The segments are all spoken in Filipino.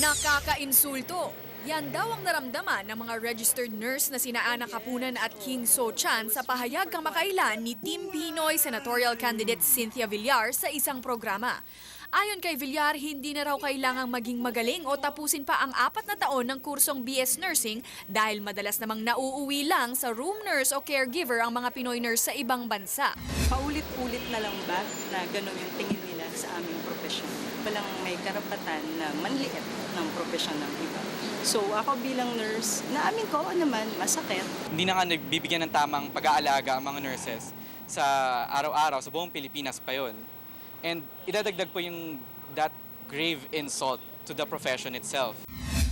Nakakainsulto. Yan daw ang naramdaman ng mga registered nurse na sina Ana Kapunan at King So Chan sa pahayag kamakailan ni Team Pinoy senatorial candidate Cynthia Villar sa isang programa. Ayon kay Villar, hindi na raw kailangang maging magaling o tapusin pa ang apat na taon ng kursong BS Nursing dahil madalas namang nauuwi lang sa room nurse o caregiver ang mga Pinoy nurse sa ibang bansa. Paulit-ulit na lang ba na gano'n yung tingin nila sa aming profesyon? Walang may karapatan na manliit ng profesyon ng iba. So ako bilang nurse, naamin ko naman, masakit. hindi na nga nagbibigyan ng tamang pag-aalaga ang mga nurses sa araw-araw, sa buong Pilipinas pa yon. And idadagdag po yung that grave insult to the profession itself.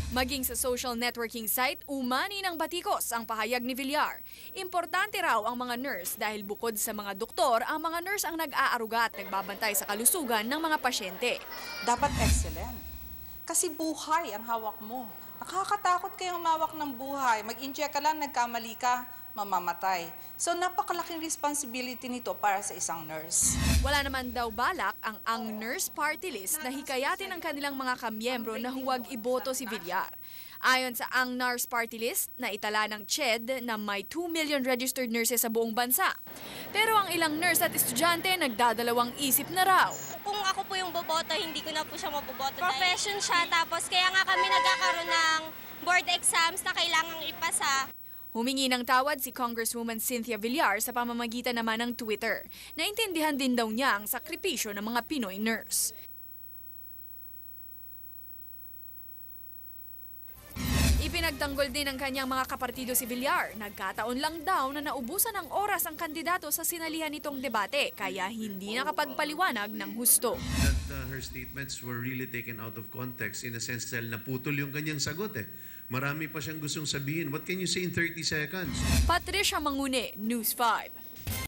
Maging sa social networking site, umani ng batikos ang pahayag ni Villar. Importante raw ang mga nurse dahil bukod sa mga doktor, ang mga nurse ang nag-aaruga at nagbabantay sa kalusugan ng mga pasyente. dapat excellent. Kasi buhay ang hawak mo. Nakakatakot kayo humawak ng buhay. Mag-inject ka lang, nagkamali ka, mamamatay. So napakalaking responsibility nito para sa isang nurse. Wala naman daw balak ang ang nurse party list na hikayatin ang kanilang mga kamyembro na huwag iboto si Villar. Ayon sa ang nurse party list, na itala ng CHED na may 2 million registered nurses sa buong bansa. Pero ang ilang nurse at estudyante nagdadalawang isip na raw. Po yung boboto, hindi ko na po siya maboboto. Profession siya, tapos kaya nga kami nagkakaroon ng board exams na kailangang ipasa. Humingi ng tawad si Congresswoman Cynthia Villar sa pamamagitan naman ng Twitter. Naintindihan din daw niya ang sakripisyo ng mga Pinoy nurse. Ipinagtanggol din ng kanyang mga kapartido si Villar. Nagkataon lang daw na naubusan ng oras ang kandidato sa sinalihan nitong debate kaya hindi nakapagpaliwanag ng husto. that uh, her statements were really taken out of context in a sense dahil naputol yung kanyang sagot eh. Marami pa siyang gustong sabihin. What can you say in 30 seconds? Patricia Mangune, News 5.